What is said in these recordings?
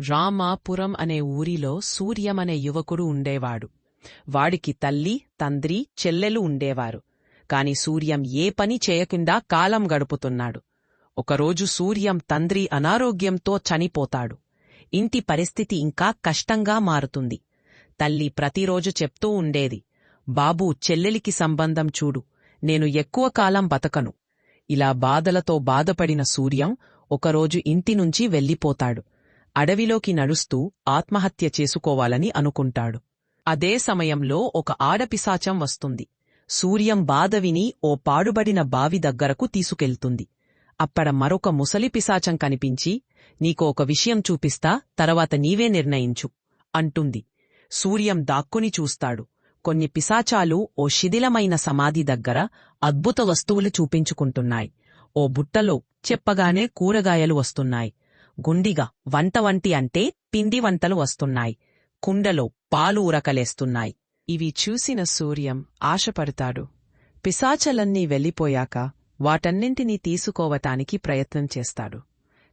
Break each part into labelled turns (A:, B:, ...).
A: రామాపురం అనే ఊరిలో సూర్యం అనే యువకుడు ఉండేవాడు. వాడికి తల్లి తండ్రి చెల్లెలు ఉండేవారు. కాని సూర్యం ఏ పని చేయకుండా కాలం గడుపుతున్నాడు. ఒకరోజు సూర్యం తండ్రి అనారోగ్యంతో చనిపోతాడు. ఇంటి పరిస్థితి ఇంకా కష్టంగా మారుతుంది. తల్లి ప్రతిరోజు చెప్తూ ఉండేది బాబూ చెల్లెలికి సంబంధం చూడు. నేను ఎక్కువ కాలం బతకను. ఇలా బాధలతో బాధపడిన సూర్యం ఒకరోజు ఇంటి నుంచి వెళ్ళిపోతాడు. అడవిలోకి నడుస్తూ ఆత్మహత్య చేసుకోవాలని అనుకుంటాడు. అదే సమయంలో ఒక ఆడపిశాచం వస్తుంది. సూర్యం బాధవిని ఓ పాడుబడిన బావి దగ్గరకు తీసుకెళ్తుంది. అక్కడ మరొక ముసలి పిశాచం కనిపించి నీకు ఒక విషయం చూపిస్తా తర్వాత నీవే నిర్ణయించు అంటుంది. సూర్యం దాక్కుని చూస్తాడు. కొన్ని పిశాచాలు ఓ శిథిలమైన సమాధి దగ్గర అద్భుత వస్తువులు చూపించుకుంటున్నాయి. ఓ బుట్టలో చెప్పగానే కూరగాయలు వస్తున్నాయి. గుండిగా వంట వంటి అంటే పిండి వంటలు వస్తున్నాయి. కుండలో పాలు ఉరకలేస్తున్నాయి ఇవి చూసిన సూర్యం ఆశపడతాడు. పిశాచలన్నీ వెళ్ళిపోయాక వాటన్నింటినీ తీసుకోవటానికి ప్రయత్నం చేస్తాడు.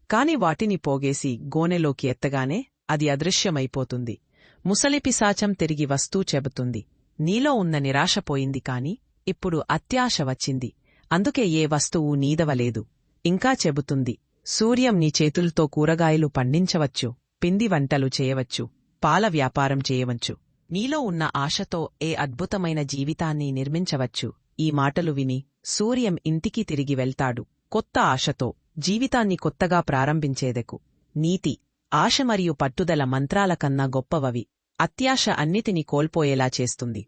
A: కాని వాటిని పోగేసి గోనెలోకి ఎత్తగానే అది అదృశ్యమైపోతుంది. ముసలి పిశాచం తిరిగి వస్తూ చెబుతుంది నీలో ఉన్న నిరాశ పోయింది కాని ఇప్పుడు అత్యాశ వచ్చింది. అందుకే ఏ వస్తువు నీదవలేదు. ఇంకా చెబుతుంది సూర్యం నీ చేతులతో కూరగాయలు పండించవచ్చు పిండి వంటలు చేయవచ్చు పాల వ్యాపారం చేయవచ్చు. నీలో ఉన్న ఆశతో ఏ అద్భుతమైన జీవితాన్ని నిర్మించవచ్చు? ఈ మాటలు విని సూర్యం ఇంటికి తిరిగి వెళ్తాడు. కొత్త ఆశతో జీవితాన్ని కొత్తగా ప్రారంభించేదకు. నీతి ఆశ మరియు పట్టుదల మంత్రాల కన్నా గొప్పవవి. అత్యాశ అన్నిటిని కోల్పోయేలా చేస్తుంది.